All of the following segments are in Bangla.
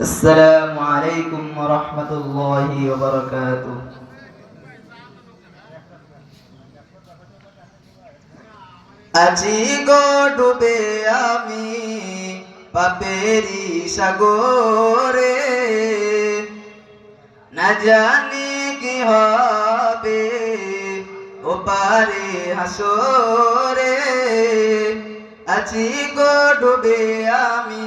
السلام عليكم ورحمة الله وبركاته আজি গো ডুবে আমি পাপেরি সাগরে না জানি কি হবে ও পারে হাসরে আছি গো ডুবে আমি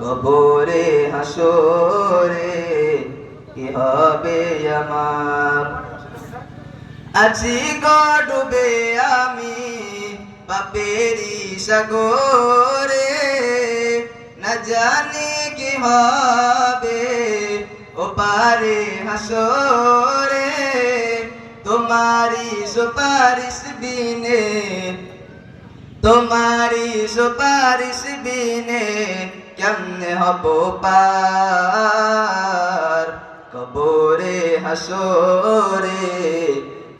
কবরে হাসরে কি হবে আমার? আছি গো ডুবে আমি পাপেরি সাগরে, না জানি কি হবে ও পারে হাসরে তোমারি সুপারিশ বিনে তোমারি সুপারিশ বিনে কেমনে হব পার? কবরে হাসরে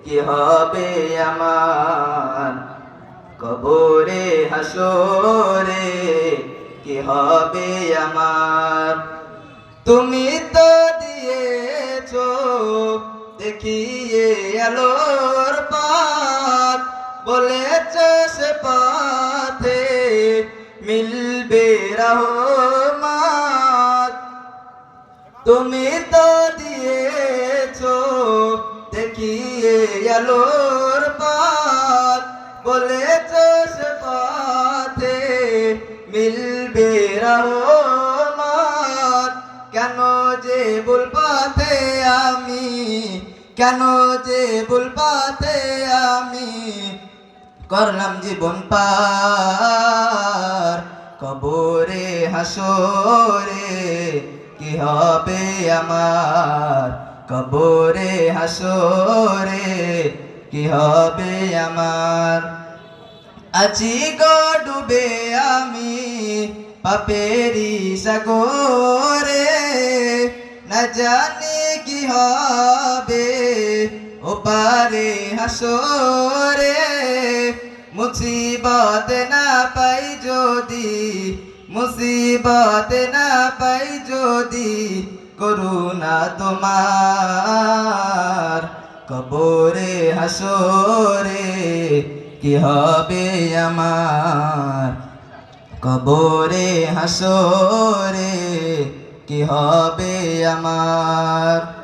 কি হবে আমার? কবরে হাসরে কি হবে আমার? তুমি তো দিয়েছ, দেখিয়ে আলোর পথ। বলেছ মিলবে রহমত। তুমি তো দিয়েছ, দেখিয়ে আলোর পথ। বলেছ সে পথে মিলবে রহমত। কেন যে পথে আমি, কেন যে পথে আমি করলাম জীবন পার। কবরে হাসরে কি হবে আমার? কবরে হাসরে কি হবে আমার? আছি গো ডুবে আমি পাপেরি সাগরে, না জানি কি হবে। ও পারে হাসরে, মুসিবত না পাই যদি, মুসিবত না পাই যদি করুণা তোমার। কবরে হাসরে কি হবে আমার? কবরে হাসরে কি হবে আমার?